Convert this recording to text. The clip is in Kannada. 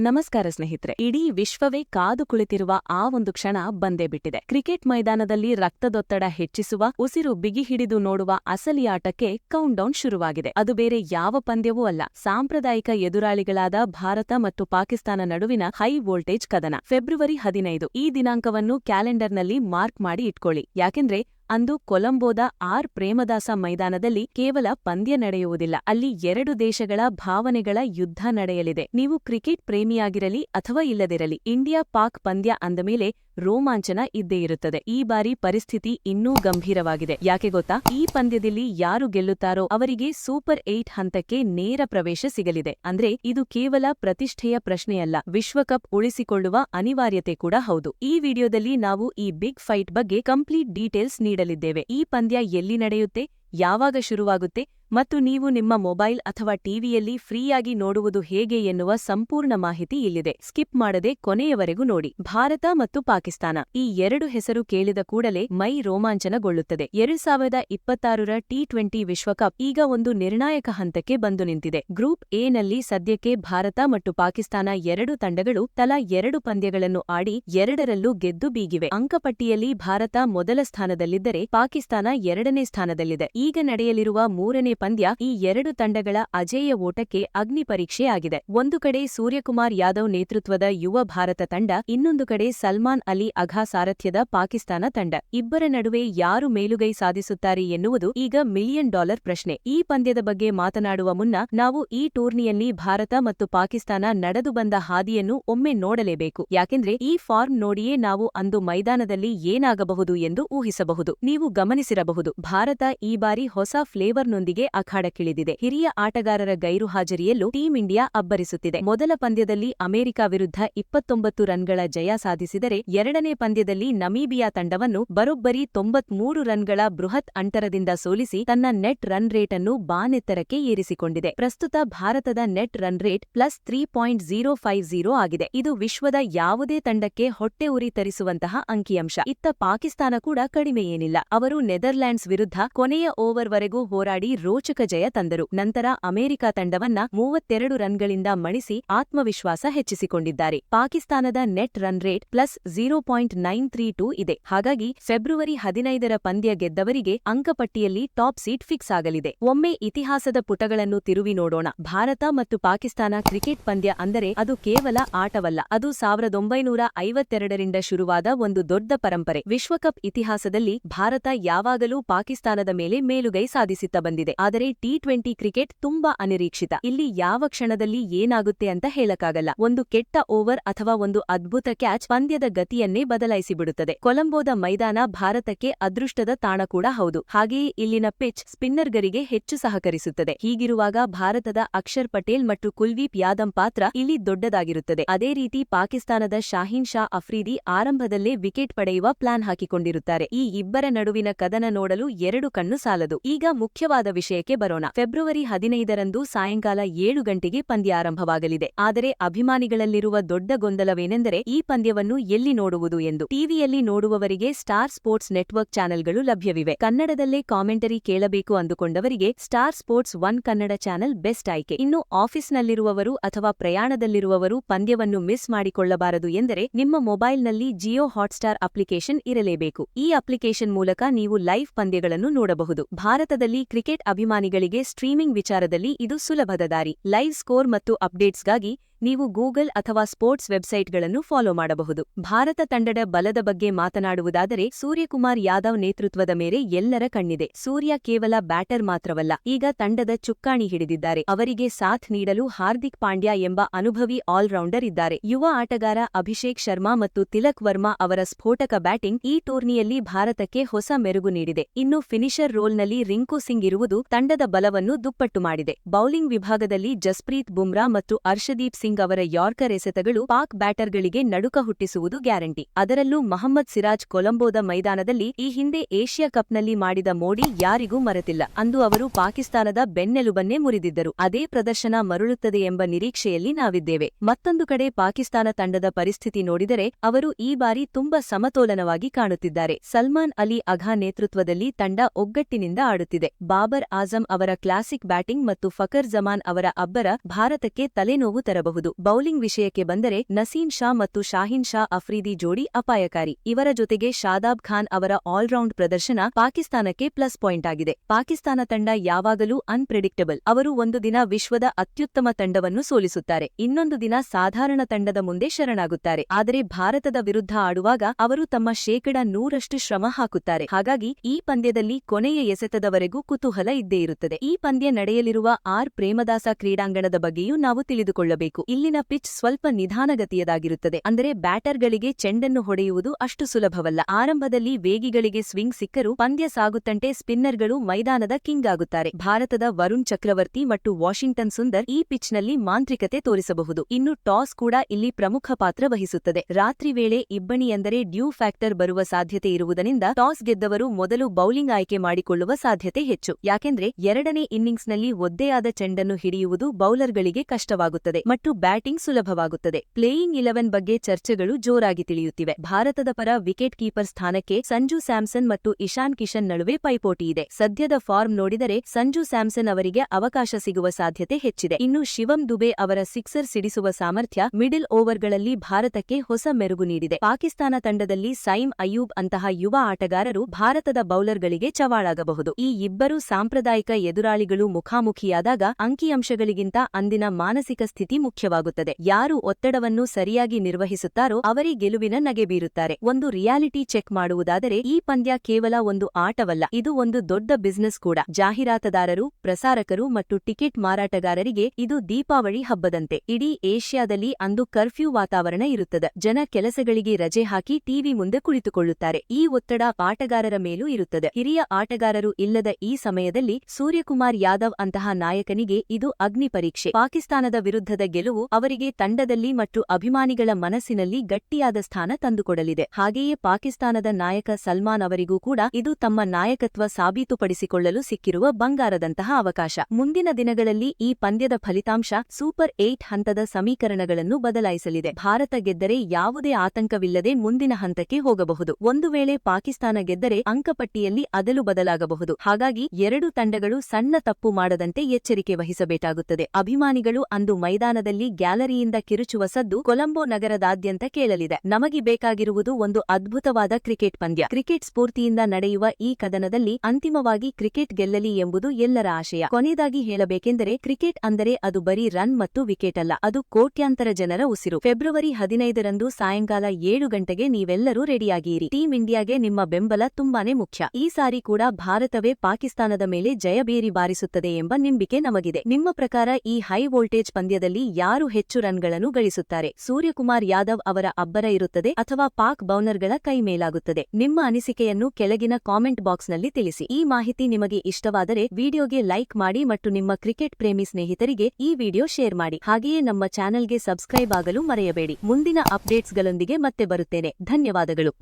ನಮಸ್ಕಾರ ಸ್ನೇಹಿತರೆ. ಇಡೀ ವಿಶ್ವವೇ ಕಾದು ಕುಳಿತಿರುವ ಆ ಒಂದು ಕ್ಷಣ ಬಂದೇ ಬಿಟ್ಟಿದೆ. ಕ್ರಿಕೆಟ್ ಮೈದಾನದಲ್ಲಿ ರಕ್ತದೊತ್ತಡ ಹೆಚ್ಚಿಸುವ, ಉಸಿರು ಬಿಗಿ ಹಿಡಿದು ನೋಡುವ ಅಸಲಿ ಆಟಕ್ಕೆ ಕೌಂಟ್ ಡೌನ್ ಶುರುವಾಗಿದೆ. ಅದು ಬೇರೆ ಯಾವ ಪಂದ್ಯವೂ ಅಲ್ಲ. ಸಾಂಪ್ರದಾಯಿಕ ಎದುರಾಳಿಗಳಾದ ಭಾರತ ಮತ್ತು ಪಾಕಿಸ್ತಾನ ನಡುವಿನ ಹೈ ವೋಲ್ಟೇಜ್ ಕದನ. ಫೆಬ್ರವರಿ ಹದಿನೈದು ಈ ದಿನಾಂಕವನ್ನು ಕ್ಯಾಲೆಂಡರ್ನಲ್ಲಿ ಮಾರ್ಕ್ ಮಾಡಿ ಇಟ್ಕೊಳ್ಳಿ. ಯಾಕೆಂದ್ರೆ ಅಂದು ಕೊಲಂಬೋದ ಆರ್ ಪ್ರೇಮದಾಸ ಮೈದಾನದಲ್ಲಿ ಕೇವಲ ಪಂದ್ಯ ನಡೆಯುವುದಿಲ್ಲ. ಅಲ್ಲಿ ಎರಡು ದೇಶಗಳ ಭಾವನೆಗಳ ಯುದ್ಧ ನಡೆಯಲಿದೆ. ನೀವು ಕ್ರಿಕೆಟ್ ಪ್ರೇಮಿಯಾಗಿರಲಿ ಅಥವಾ ಇಲ್ಲದಿರಲಿ, ಇಂಡಿಯಾ ಪಾಕ್ ಪಂದ್ಯ ಅಂದಮೇಲೆ ರೋಮಾಂಚನ ಇದ್ದೇ ಇರುತ್ತದೆ. ಈ ಬಾರಿ ಪರಿಸ್ಥಿತಿ ಇನ್ನೂ ಗಂಭೀರವಾಗಿದೆ. ಯಾಕೆ ಗೊತ್ತಾ? ಈ ಪಂದ್ಯದಲ್ಲಿ ಯಾರು ಗೆಲ್ಲುತ್ತಾರೋ ಅವರಿಗೆ ಸೂಪರ್ ಏಟ್ ಹಂತಕ್ಕೆ ನೇರ ಪ್ರವೇಶ ಸಿಗಲಿದೆ. ಅಂದ್ರೆ ಇದು ಕೇವಲ ಪ್ರತಿಷ್ಠೆಯ ಪ್ರಶ್ನೆಯಲ್ಲ, ವಿಶ್ವಕಪ್ ಉಳಿಸಿಕೊಳ್ಳುವ ಅನಿವಾರ್ಯತೆ ಕೂಡ ಹೌದು. ಈ ವಿಡಿಯೋದಲ್ಲಿ ನಾವು ಈ ಬಿಗ್ ಫೈಟ್ ಬಗ್ಗೆ ಕಂಪ್ಲೀಟ್ ಡೀಟೇಲ್ಸ್ ನೀಡಲಿದ್ದೇವೆ ಈ ಪಂದ್ಯ ಎಲ್ಲಿ ನಡೆಯುತ್ತೆ? ಯಾವಾಗ ಶುರುವಾಗುತ್ತೆ? ಮತ್ತು ನೀವು ನಿಮ್ಮ ಮೊಬೈಲ್ ಅಥವಾ ಟಿವಿಯಲ್ಲಿ ಫ್ರೀಯಾಗಿ ನೋಡುವುದು ಹೇಗೆ ಎನ್ನುವ ಸಂಪೂರ್ಣ ಮಾಹಿತಿ ಇಲ್ಲಿದೆ. ಸ್ಕಿಪ್ ಮಾಡದೆ ಕೊನೆಯವರೆಗೂ ನೋಡಿ. ಭಾರತ ಮತ್ತು ಪಾಕಿಸ್ತಾನ. ಈ ಎರಡು ಹೆಸರು ಕೇಳಿದ ಕೂಡಲೇ ಮೈ ರೋಮಾಂಚನಗೊಳ್ಳುತ್ತದೆ. ಎರಡು ಸಾವಿರದ ಇಪ್ಪತ್ತಾರರ ಟಿ ಟ್ವೆಂಟಿ ವಿಶ್ವಕಪ್ ಈಗ ಒಂದು ನಿರ್ಣಾಯಕ ಹಂತಕ್ಕೆ ಬಂದು ನಿಂತಿದೆ. ಗ್ರೂಪ್ ಎ ನಲ್ಲಿ ಸದ್ಯಕ್ಕೆ ಭಾರತ ಮತ್ತು ಪಾಕಿಸ್ತಾನ ಎರಡು ತಂಡಗಳು ತಲಾ ಎರಡು ಪಂದ್ಯಗಳನ್ನು ಆಡಿ ಎರಡರಲ್ಲೂ ಗೆದ್ದು ಬೀಗಿವೆ. ಅಂಕಪಟ್ಟಿಯಲ್ಲಿ ಭಾರತ ಮೊದಲ ಸ್ಥಾನದಲ್ಲಿದ್ದರೆ ಪಾಕಿಸ್ತಾನ ಎರಡನೇ ಸ್ಥಾನದಲ್ಲಿದೆ. ಈಗ ನಡೆಯಲಿರುವ ಮೂರನೇ ಪಂದ್ಯ ಈ ಎರಡು ತಂಡಗಳ ಅಜೇಯ ಓಟಕ್ಕೆ ಅಗ್ನಿ ಪರೀಕ್ಷೆಯಾಗಿದೆ. ಒಂದು ಕಡೆ ಸೂರ್ಯಕುಮಾರ್ ಯಾದವ್ ನೇತೃತ್ವದ ಯುವ ಭಾರತ ತಂಡ, ಇನ್ನೊಂದು ಕಡೆ ಸಲ್ಮಾನ್ ಅಲಿ ಅಘಾ ಸಾರಥ್ಯದ ಪಾಕಿಸ್ತಾನ ತಂಡ. ಇಬ್ಬರ ನಡುವೆ ಯಾರು ಮೇಲುಗೈ ಸಾಧಿಸುತ್ತಾರೆ ಎನ್ನುವುದು ಈಗ ಮಿಲಿಯನ್ ಡಾಲರ್ ಪ್ರಶ್ನೆ. ಈ ಪಂದ್ಯದ ಬಗ್ಗೆ ಮಾತನಾಡುವ ಮುನ್ನ ನಾವು ಈ ಟೂರ್ನಿಯಲ್ಲಿ ಭಾರತ ಮತ್ತು ಪಾಕಿಸ್ತಾನ ನಡೆದು ಬಂದ ಹಾದಿಯನ್ನು ಒಮ್ಮೆ ನೋಡಲೇಬೇಕು. ಯಾಕೆಂದ್ರೆ ಈ ಫಾರ್ಮ್ ನೋಡಿಯೇ ನಾವು ಅಂದು ಮೈದಾನದಲ್ಲಿ ಏನಾಗಬಹುದು ಎಂದು ಊಹಿಸಬಹುದು. ನೀವು ಗಮನಿಸಿರಬಹುದು, ಭಾರತ ಈ ಬಾರಿ ಹೊಸ ಫ್ಲೇವರ್ನೊಂದಿಗೆ ಅಖಾಡಕ್ಕಿಳಿದಿದೆ ಹಿರಿಯ ಆಟಗಾರರ ಗೈರು ಹಾಜರಿಯಲ್ಲೂ ಟೀಂ ಇಂಡಿಯಾ ಅಬ್ಬರಿಸುತ್ತಿದೆ. ಮೊದಲ ಪಂದ್ಯದಲ್ಲಿ ಅಮೆರಿಕ ವಿರುದ್ಧ ಇಪ್ಪತ್ತೊಂಬತ್ತು ರನ್ಗಳ ಜಯ ಸಾಧಿಸಿದರೆ ಎರಡನೇ ಪಂದ್ಯದಲ್ಲಿ ನಮೀಬಿಯಾ ತಂಡವನ್ನು ಬರೋಬ್ಬರಿ ತೊಂಬತ್ಮೂರು ರನ್ಗಳ ಬೃಹತ್ ಅಂತರದಿಂದ ಸೋಲಿಸಿ ತನ್ನ ನೆಟ್ ರನ್ ರೇಟ್ ಅನ್ನು ಬಾನೆತ್ತರಕ್ಕೆ ಏರಿಸಿಕೊಂಡಿದೆ. ಪ್ರಸ್ತುತ ಭಾರತದ net run rate plus three point zero five zero ಆಗಿದೆ. ಇದು ವಿಶ್ವದ ಯಾವುದೇ ತಂಡಕ್ಕೆ ಹೊಟ್ಟೆ ಉರಿ ತರಿಸುವಂತಹ ಅಂಕಿಅಂಶ. ಇತ್ತ ಪಾಕಿಸ್ತಾನ ಕೂಡ ಕಡಿಮೆಯೇನಿಲ್ಲ ಅವರು ನೆದರ್ಲ್ಯಾಂಡ್ಸ್ ವಿರುದ್ಧ ಕೊನೆಯ ಓವರ್ವರೆಗೂ ಹೋರಾಡಿ ರೋಚಕ ಜಯ ತಂದರು. ನಂತರ ಅಮೆರಿಕ ತಂಡವನ್ನ ಮೂವತ್ತೆರಡು ರನ್ಗಳಿಂದ ಮಣಿಸಿ ಆತ್ಮವಿಶ್ವಾಸ ಹೆಚ್ಚಿಸಿಕೊಂಡಿದ್ದಾರೆ. ಪಾಕಿಸ್ತಾನದ net run rate plus zero point nine three two ಇದೆ. ಹಾಗಾಗಿ ಫೆಬ್ರವರಿ ಹದಿನೈದರ ಪಂದ್ಯ ಗೆದ್ದವರಿಗೆ ಅಂಕಪಟ್ಟಿಯಲ್ಲಿ ಟಾಪ್ ಸೀಟ್ ಫಿಕ್ಸ್ ಆಗಲಿದೆ. ಒಮ್ಮೆ ಇತಿಹಾಸದ ಪುಟಗಳನ್ನು ತಿರುವಿ ನೋಡೋಣ. ಭಾರತ ಮತ್ತು ಪಾಕಿಸ್ತಾನ ಕ್ರಿಕೆಟ್ ಪಂದ್ಯ ಅಂದರೆ ಅದು ಕೇವಲ ಆಟವಲ್ಲ. ಅದು ಸಾವಿರದ ಒಂಬೈನೂರ ಐವತ್ತೆರಡರಿಂದ ಶುರುವಾದ ಒಂದು ದೊಡ್ಡ ಪರಂಪರೆ. ವಿಶ್ವಕಪ್ ಇತಿಹಾಸದಲ್ಲಿ ಭಾರತ ಯಾವಾಗಲೂ ಪಾಕಿಸ್ತಾನದ ಮೇಲೆ ಮೇಲುಗೈ ಸಾಧಿಸುತ್ತ ಬಂದಿದೆ. ಆದರೆ ಟಿ ಟ್ವೆಂಟಿ ಕ್ರಿಕೆಟ್ ತುಂಬಾ ಅನಿರೀಕ್ಷಿತ. ಇಲ್ಲಿ ಯಾವ ಕ್ಷಣದಲ್ಲಿ ಏನಾಗುತ್ತೆ ಅಂತ ಹೇಳಕ್ಕಾಗಲ್ಲ. ಒಂದು ಕೆಟ್ಟ ಓವರ್ ಅಥವಾ ಒಂದು ಅದ್ಭುತ ಕ್ಯಾಚ್ ಪಂದ್ಯದ ಗತಿಯನ್ನೇ ಬದಲಾಯಿಸಿಬಿಡುತ್ತದೆ. ಕೊಲಂಬೋದ ಮೈದಾನ ಭಾರತಕ್ಕೆ ಅದೃಷ್ಟದ ತಾಣ ಕೂಡ ಹೌದು. ಹಾಗೆಯೇ ಇಲ್ಲಿನ ಪಿಚ್ ಸ್ಪಿನ್ನರ್ಗರಿಗೆ ಹೆಚ್ಚು ಸಹಕರಿಸುತ್ತದೆ. ಹೀಗಿರುವಾಗ ಭಾರತದ ಅಕ್ಷರ್ ಪಟೇಲ್ ಮತ್ತು ಕುಲ್ದೀಪ್ ಯಾದಂ ಪಾತ್ರ ಇಲ್ಲಿ ದೊಡ್ಡದಾಗಿರುತ್ತದೆ. ಅದೇ ರೀತಿ ಪಾಕಿಸ್ತಾನದ ಶಾಹೀನ್ ಶಾ ಅಫ್ರೀದಿ ಆರಂಭದಲ್ಲೇ ವಿಕೆಟ್ ಪಡೆಯುವ ಪ್ಲಾನ್ ಹಾಕಿಕೊಂಡಿರುತ್ತಾರೆ. ಈ ಇಬ್ಬರ ನಡುವಿನ ಕದನ ನೋಡಲು ಎರಡು ಕಣ್ಣು ಸಾಲದು. ಈಗ ಮುಖ್ಯವಾದ ವಿಷಯಕ್ಕೆ ಬರೋಣ. ಫೆಬ್ರವರಿ ಹದಿನೈದರಂದು ಸಾಯಂಕಾಲ ಏಳು ಗಂಟೆಗೆ ಪಂದ್ಯ ಆರಂಭವಾಗಲಿದೆ. ಆದರೆ ಅಭಿಮಾನಿಗಳಲ್ಲಿರುವ ದೊಡ್ಡ ಗೊಂದಲವೇನೆಂದರೆ ಈ ಪಂದ್ಯವನ್ನು ಎಲ್ಲಿ ನೋಡುವುದು ಎಂದು. ಟಿವಿಯಲ್ಲಿ ನೋಡುವವರಿಗೆ ಸ್ಟಾರ್ ಸ್ಪೋರ್ಟ್ಸ್ ನೆಟ್ವರ್ಕ್ ಚಾನೆಲ್ಗಳು ಲಭ್ಯವಿವೆ. ಕನ್ನಡದಲ್ಲೇ ಕಾಮೆಂಟರಿ ಕೇಳಬೇಕು ಅಂದುಕೊಂಡವರಿಗೆ Star Sports one Kannada channel best ಆಯ್ಕೆ. ಇನ್ನು ಆಫೀಸ್ನಲ್ಲಿರುವವರು ಅಥವಾ ಪ್ರಯಾಣದಲ್ಲಿರುವವರು ಪಂದ್ಯವನ್ನು ಮಿಸ್ ಮಾಡಿಕೊಳ್ಳಬಾರದು ಎಂದರೆ ನಿಮ್ಮ ಮೊಬೈಲ್ನಲ್ಲಿ ಜಿಯೋ ಹಾಟ್ಸ್ಟಾರ್ ಅಪ್ಲಿಕೇಶನ್ ಇರಲೇಬೇಕು. ಈ ಅಪ್ಲಿಕೇಶನ್ ಮೂಲಕ ನೀವು ಲೈವ್ ಪಂದ್ಯಗಳನ್ನು ನೋಡಬಹುದು. ಭಾರತದಲ್ಲಿ ಕ್ರಿಕೆಟ್ ಅಭಿಮಾನಿಗಳಿಗೆ ಸ್ಟ್ರೀಮಿಂಗ್ ವಿಚಾರದಲ್ಲಿ ಇದು ಸುಲಭದ ದಾರಿ. ಲೈವ್ ಸ್ಕೋರ್ ಮತ್ತು ಅಪ್ಡೇಟ್ಸ್ಗಾಗಿ ನೀವು ಗೂಗಲ್ ಅಥವಾ ಸ್ಪೋರ್ಟ್ಸ್ ವೆಬ್ಸೈಟ್ಗಳನ್ನು ಫಾಲೋ ಮಾಡಬಹುದು. ಭಾರತ ತಂಡದ ಬಲದ ಬಗ್ಗೆ ಮಾತನಾಡುವುದಾದರೆ ಸೂರ್ಯಕುಮಾರ್ ಯಾದವ್ ನೇತೃತ್ವದ ಮೇರೆ ಎಲ್ಲರ ಕಣ್ಣಿದೆ. ಸೂರ್ಯ ಕೇವಲ ಬ್ಯಾಟರ್ ಮಾತ್ರವಲ್ಲ, ಈಗ ತಂಡದ ಚುಕ್ಕಾಣಿ ಹಿಡಿದಿದ್ದಾರೆ. ಅವರಿಗೆ ಸಾಥ್ ನೀಡಲು ಹಾರ್ದಿಕ್ ಪಾಂಡ್ಯ ಎಂಬ ಅನುಭವಿ ಆಲ್ರೌಂಡರ್ ಇದ್ದಾರೆ. ಯುವ ಆಟಗಾರ ಅಭಿಷೇಕ್ ಶರ್ಮಾ ಮತ್ತು ತಿಲಕ್ ವರ್ಮಾ ಅವರ ಸ್ಫೋಟಕ ಬ್ಯಾಟಿಂಗ್ ಈ ಟೂರ್ನಿಯಲ್ಲಿ ಭಾರತಕ್ಕೆ ಹೊಸ ಮೆರುಗು ನೀಡಿದೆ. ಇನ್ನು ಫಿನಿಷರ್ ರೋಲ್ನಲ್ಲಿ ರಿಂಕು ಸಿಂಗ್ ಇರುವುದು ತಂಡದ ಬಲವನ್ನು ದುಪ್ಪಟ್ಟು ಮಾಡಿದೆ. ಬೌಲಿಂಗ್ ವಿಭಾಗದಲ್ಲಿ ಜಸ್ಪ್ರೀತ್ ಬುಮ್ರಾ ಮತ್ತು ಅರ್ಷದೀಪ್ ಸಿಂಗ್ ಅವರ ಯಾರ್ಕರ್ ಎಸೆತಗಳು ಪಾಕ್ ಬ್ಯಾಟರ್ಗಳಿಗೆ ನಡುಕ ಹುಟ್ಟಿಸುವುದು ಗ್ಯಾರಂಟಿ. ಅದರಲ್ಲೂ ಮಹಮ್ಮದ್ ಸಿರಾಜ್ ಕೊಲಂಬೋದ ಮೈದಾನದಲ್ಲಿ ಈ ಹಿಂದೆ ಏಷ್ಯಾ ಕಪ್ನಲ್ಲಿ ಮಾಡಿದ ಮೋಡಿ ಯಾರಿಗೂ ಮರೆತಿಲ್ಲ. ಅಂದು ಅವರು ಪಾಕಿಸ್ತಾನದ ಬೆನ್ನೆಲುಬನ್ನೇ ಮುರಿದಿದ್ದರು. ಅದೇ ಪ್ರದರ್ಶನ ಮರುಳುತ್ತದೆ ಎಂಬ ನಿರೀಕ್ಷೆಯಲ್ಲಿ ನಾವಿದ್ದೇವೆ. ಮತ್ತೊಂದು ಕಡೆ ಪಾಕಿಸ್ತಾನ ತಂಡದ ಪರಿಸ್ಥಿತಿ ನೋಡಿದರೆ ಅವರು ಈ ಬಾರಿ ತುಂಬಾ ಸಮತೋಲನವಾಗಿ ಕಾಣುತ್ತಿದ್ದಾರೆ. ಸಲ್ಮಾನ್ ಅಲಿ ಅಘಾ ನೇತೃತ್ವದಲ್ಲಿ ತಂಡ ಒಗ್ಗಟ್ಟಿನಿಂದ ಆಡುತ್ತಿದೆ. ಬಾಬರ್ ಆಜಂ ಅವರ ಕ್ಲಾಸಿಕ್ ಬ್ಯಾಟಿಂಗ್ ಮತ್ತು ಫಕರ್ ಜಮಾನ್ ಅವರ ಅಬ್ಬರ ಭಾರತಕ್ಕೆ ತಲೆನೋವು ತರಬಹುದು. ಮಾಡಬಹುದು ಬೌಲಿಂಗ್ ವಿಷಯಕ್ಕೆ ಬಂದರೆ ನಸೀನ್ ಶಾ ಮತ್ತು ಶಾಹಿನ್ ಶಾ ಅಫ್ರೀದಿ ಜೋಡಿ ಅಪಾಯಕಾರಿ. ಇವರ ಜೊತೆಗೆ ಶಾದಾಬ್ ಖಾನ್ ಅವರ ಆಲ್ರೌಂಡ್ ಪ್ರದರ್ಶನ ಪಾಕಿಸ್ತಾನಕ್ಕೆ ಪ್ಲಸ್ ಪಾಯಿಂಟ್ ಆಗಿದೆ. ಪಾಕಿಸ್ತಾನ ತಂಡ ಯಾವಾಗಲೂ ಅನ್ಪ್ರೆಡಿಕ್ಟಬಲ್. ಅವರು ಒಂದು ದಿನ ವಿಶ್ವದ ಅತ್ಯುತ್ತಮ ತಂಡವನ್ನು ಸೋಲಿಸುತ್ತಾರೆ. ಇನ್ನೊಂದು ದಿನ ಸಾಧಾರಣ ತಂಡದ ಮುಂದೆ ಶರಣಾಗುತ್ತಾರೆ. ಆದರೆ ಭಾರತದ ವಿರುದ್ಧ ಆಡುವಾಗ ಅವರು ತಮ್ಮ ಶೇಕಡ ನೂರಷ್ಟು ಶ್ರಮ ಹಾಕುತ್ತಾರೆ. ಹಾಗಾಗಿ ಈ ಪಂದ್ಯದಲ್ಲಿ ಕೊನೆಯ ಎಸೆತದವರೆಗೂ ಕುತೂಹಲ ಇದ್ದೇ ಇರುತ್ತದೆ. ಈ ಪಂದ್ಯ ನಡೆಯಲಿರುವ ಆರ್. ಪ್ರೇಮದಾಸ ಕ್ರೀಡಾಂಗಣದ ಬಗ್ಗೆಯೂ ನಾವು ತಿಳಿದುಕೊಳ್ಳಬೇಕು. ಇಲ್ಲಿನ ಪಿಚ್ ಸ್ವಲ್ಪ ನಿಧಾನಗತಿಯದಾಗಿರುತ್ತದೆ. ಅಂದರೆ ಬ್ಯಾಟರ್ಗಳಿಗೆ ಚೆಂಡನ್ನು ಹೊಡೆಯುವುದು ಅಷ್ಟು ಸುಲಭವಲ್ಲ. ಆರಂಭದಲ್ಲಿ ವೇಗಿಗಳಿಗೆ ಸ್ವಿಂಗ್ ಸಿಕ್ಕರೂ ಪಂದ್ಯ ಸಾಗುತ್ತಂತೆ ಸ್ಪಿನ್ನರ್ಗಳು ಮೈದಾನದ ಕಿಂಗ್ ಆಗುತ್ತಾರೆ. ಭಾರತದ ವರುಣ್ ಚಕ್ರವರ್ತಿ ಮತ್ತು ವಾಷಿಂಗ್ಟನ್ ಸುಂದರ್ ಈ ಪಿಚ್ನಲ್ಲಿ ಮಾಂತ್ರಿಕತೆ ತೋರಿಸಬಹುದು. ಇನ್ನು ಟಾಸ್ ಕೂಡ ಇಲ್ಲಿ ಪ್ರಮುಖ ಪಾತ್ರ ವಹಿಸುತ್ತದೆ. ರಾತ್ರಿ ವೇಳೆ ಇಬ್ಬಣಿ ಎಂದರೆ ಡ್ಯೂ ಫ್ಯಾಕ್ಟರ್ ಬರುವ ಸಾಧ್ಯತೆ ಇರುವುದರಿಂದ ಟಾಸ್ ಗೆದ್ದವರು ಮೊದಲು ಬೌಲಿಂಗ್ ಆಯ್ಕೆ ಮಾಡಿಕೊಳ್ಳುವ ಸಾಧ್ಯತೆ ಹೆಚ್ಚು. ಯಾಕೆಂದ್ರೆ ಎರಡನೇ ಇನ್ನಿಂಗ್ಸ್ನಲ್ಲಿ ಒದ್ದೆಯಾದ ಚೆಂಡನ್ನು ಹಿಡಿಯುವುದು ಬೌಲರ್ಗಳಿಗೆ ಕಷ್ಟವಾಗುತ್ತದೆ. ಮತ್ತು ಬ್ಯಾಟಿಂಗ್ ಸುಲಭವಾಗುತ್ತದೆ. ಪ್ಲೇಯಿಂಗ್ ಇಲೆವೆನ್ ಬಗ್ಗೆ ಚರ್ಚೆಗಳು ಜೋರಾಗಿ ತಿಳಿಯುತ್ತಿವೆ. ಭಾರತದ ಪರ ವಿಕೆಟ್ ಕೀಪರ್ ಸ್ಥಾನಕ್ಕೆ ಸಂಜು ಸ್ಯಾಮ್ಸನ್ ಮತ್ತು ಇಶಾನ್ ಕಿಶನ್ ನಡುವೆ ಪೈಪೋಟಿ ಇದೆ. ಸದ್ಯದ ಫಾರ್ಮ್ ನೋಡಿದರೆ ಸಂಜು ಸ್ಯಾಮ್ಸನ್ ಅವರಿಗೆ ಅವಕಾಶ ಸಿಗುವ ಸಾಧ್ಯತೆ ಹೆಚ್ಚಿದೆ. ಇನ್ನು ಶಿವಂ ದುಬೆ ಅವರ ಸಿಕ್ಸರ್ ಸಿಡಿಸುವ ಸಾಮರ್ಥ್ಯ ಮಿಡಿಲ್ ಓವರ್ಗಳಲ್ಲಿ ಭಾರತಕ್ಕೆ ಹೊಸ ಮೆರುಗು ನೀಡಿದೆ. ಪಾಕಿಸ್ತಾನ ತಂಡದಲ್ಲಿ ಸೈಮ್ ಅಯೂಬ್ ಅಂತಹ ಯುವ ಆಟಗಾರರು ಭಾರತದ ಬೌಲರ್ಗಳಿಗೆ ಚವಾಳಾಗಬಹುದು. ಈ ಇಬ್ಬರು ಸಾಂಪ್ರದಾಯಿಕ ಎದುರಾಳಿಗಳು ಮುಖಾಮುಖಿಯಾದಾಗ ಅಂಕಿಅಂಶಗಳಿಗಿಂತ ಅಂದಿನ ಮಾನಸಿಕ ಸ್ಥಿತಿ ಮುಖ್ಯವಾಗುತ್ತದೆ ಯಾರು ಒತ್ತಡವನ್ನು ಸರಿಯಾಗಿ ನಿರ್ವಹಿಸುತ್ತಾರೋ ಅವರೇ ಗೆಲುವಿನ ನಗೆ ಬೀರುತ್ತಾರೆ. ಒಂದು ರಿಯಾಲಿಟಿ ಚೆಕ್ ಮಾಡುವುದಾದರೆ ಈ ಪಂದ್ಯ ಕೇವಲ ಒಂದು ಆಟವಲ್ಲ, ಇದು ಒಂದು ದೊಡ್ಡ ಬಿಸಿನೆಸ್ ಕೂಡ. ಜಾಹೀರಾತದಾರರು, ಪ್ರಸಾರಕರು ಮತ್ತು ಟಿಕೆಟ್ ಮಾರಾಟಗಾರರಿಗೆ ಇದು ದೀಪಾವಳಿ ಹಬ್ಬದಂತೆ. ಇಡೀ ಏಷ್ಯಾದಲ್ಲಿ ಅಂದು ಕರ್ಫ್ಯೂ ವಾತಾವರಣ ಇರುತ್ತದೆ. ಜನ ಕೆಲಸಗಳಿಗೆ ರಜೆ ಹಾಕಿ ಟಿವಿ ಮುಂದೆ ಕುಳಿತುಕೊಳ್ಳುತ್ತಾರೆ. ಈ ಒತ್ತಡ ಆಟಗಾರರ ಮೇಲೂ ಇರುತ್ತದೆ. ಹಿರಿಯ ಆಟಗಾರರು ಇಲ್ಲದ ಈ ಸಮಯದಲ್ಲಿ ಸೂರ್ಯಕುಮಾರ್ ಯಾದವ್ ಅಂತಹ ನಾಯಕನಿಗೆ ಇದು ಅಗ್ನಿ ಪರೀಕ್ಷೆ ಪಾಕಿಸ್ತಾನದ ವಿರುದ್ಧದ ಗೆಲುವು ಅವರಿಗೆ ತಂಡದಲ್ಲಿ ಮತ್ತು ಅಭಿಮಾನಿಗಳ ಮನಸ್ಸಿನಲ್ಲಿ ಗಟ್ಟಿಯಾದ ಸ್ಥಾನ ತಂದುಕೊಡಲಿದೆ. ಹಾಗೆಯೇ ಪಾಕಿಸ್ತಾನದ ನಾಯಕ ಸಲ್ಮಾನ್ ಅವರಿಗೂ ಕೂಡ ಇದು ತಮ್ಮ ನಾಯಕತ್ವ ಸಾಬೀತುಪಡಿಸಿಕೊಳ್ಳಲು ಸಿಕ್ಕಿರುವ ಬಂಗಾರದಂತಹ ಅವಕಾಶ. ಮುಂದಿನ ದಿನಗಳಲ್ಲಿ ಈ ಪಂದ್ಯದ ಫಲಿತಾಂಶ ಸೂಪರ್ ಏಟ್ ಹಂತದ ಸಮೀಕರಣಗಳನ್ನು ಬದಲಾಯಿಸಲಿದೆ. ಭಾರತ ಗೆದ್ದರೆ ಯಾವುದೇ ಆತಂಕವಿಲ್ಲದೆ ಮುಂದಿನ ಹಂತಕ್ಕೆ ಹೋಗಬಹುದು. ಒಂದು ವೇಳೆ ಪಾಕಿಸ್ತಾನ ಗೆದ್ದರೆ ಅಂಕಪಟ್ಟಿಯಲ್ಲಿ ಅದಲು ಬದಲಾಗಬಹುದು. ಹಾಗಾಗಿ ಎರಡು ತಂಡಗಳು ಸಣ್ಣ ತಪ್ಪು ಮಾಡದಂತೆ ಎಚ್ಚರಿಕೆ ವಹಿಸಬೇಕಾಗುತ್ತದೆ. ಅಭಿಮಾನಿಗಳು ಅಂದು ಮೈದಾನದಲ್ಲಿ ಗ್ಯಾಲರಿಯಿಂದ ಕಿರುಚುವ ಸದ್ದು ಕೊಲಂಬೋ ನಗರದಾದ್ಯಂತ ಕೇಳಲಿದೆ. ನಮಗೆ ಬೇಕಾಗಿರುವುದು ಒಂದು ಅದ್ಭುತವಾದ ಕ್ರಿಕೆಟ್ ಪಂದ್ಯ. ಕ್ರಿಕೆಟ್ ಸ್ಫೂರ್ತಿಯಿಂದ ನಡೆಯುವ ಈ ಕದನದಲ್ಲಿ ಅಂತಿಮವಾಗಿ ಕ್ರಿಕೆಟ್ ಗೆಲ್ಲಲಿ ಎಂಬುದು ಎಲ್ಲರ ಆಶಯ. ಕೊನೆಯದಾಗಿ ಹೇಳಬೇಕೆಂದರೆ ಕ್ರಿಕೆಟ್ ಅಂದರೆ ಅದು ಬರೀ ರನ್ ಮತ್ತು ವಿಕೆಟ್ ಅಲ್ಲ, ಅದು ಕೋಟ್ಯಾಂತರ ಜನರ ಉಸಿರು. ಫೆಬ್ರವರಿ ಹದಿನೈದರಂದು ಸಾಯಂಕಾಲ ಏಳು ಗಂಟೆಗೆ ನೀವೆಲ್ಲರೂ ರೆಡಿಯಾಗಿರಿ. ಟೀಂ ಇಂಡಿಯಾಗೆ ನಿಮ್ಮ ಬೆಂಬಲ ತುಂಬಾನೇ ಮುಖ್ಯ. ಈ ಸಾರಿ ಕೂಡ ಭಾರತವೇ ಪಾಕಿಸ್ತಾನದ ಮೇಲೆ ಜಯಬೇರಿ ಬಾರಿಸುತ್ತದೆ ಎಂಬ ನಂಬಿಕೆ ನಮಗಿದೆ. ನಿಮ್ಮ ಪ್ರಕಾರ ಈ ಹೈ ವೋಲ್ಟೇಜ್ ಪಂದ್ಯದಲ್ಲಿ ಯಾರು ಹೆಚ್ಚು ರನ್ಗಳನ್ನು ಗಳಿಸುತ್ತಾರೆ. ಸೂರ್ಯಕುಮಾರ್ ಯಾದವ್ ಅವರ ಅಬ್ಬರ ಇರುತ್ತದೆ ಅಥವಾ ಪಾಕ್ ಬೌಲರ್ಗಳ ಕೈ ಮೇಲಾಗುತ್ತದೆ. ನಿಮ್ಮ ಅನಿಸಿಕೆಯನ್ನು ಕೆಳಗಿನ ಕಾಮೆಂಟ್ ಬಾಕ್ಸ್ನಲ್ಲಿ ತಿಳಿಸಿ. ಈ ಮಾಹಿತಿ ನಿಮಗೆ ಇಷ್ಟವಾದರೆ ವಿಡಿಯೋಗೆ ಲೈಕ್ ಮಾಡಿ ಮತ್ತು ನಿಮ್ಮ ಕ್ರಿಕೆಟ್ ಪ್ರೇಮಿ ಸ್ನೇಹಿತರಿಗೆ ಈ ವಿಡಿಯೋ ಶೇರ್ ಮಾಡಿ. ಹಾಗೆಯೇ ನಮ್ಮ ಚಾನೆಲ್ಗೆ ಸಬ್ಸ್ಕ್ರೈಬ್ ಆಗಲು ಮರೆಯಬೇಡಿ. ಮುಂದಿನ ಅಪ್ಡೇಟ್ಸ್ಗಳೊಂದಿಗೆ ಮತ್ತೆ ಬರುತ್ತೇನೆ. ಧನ್ಯವಾದಗಳು.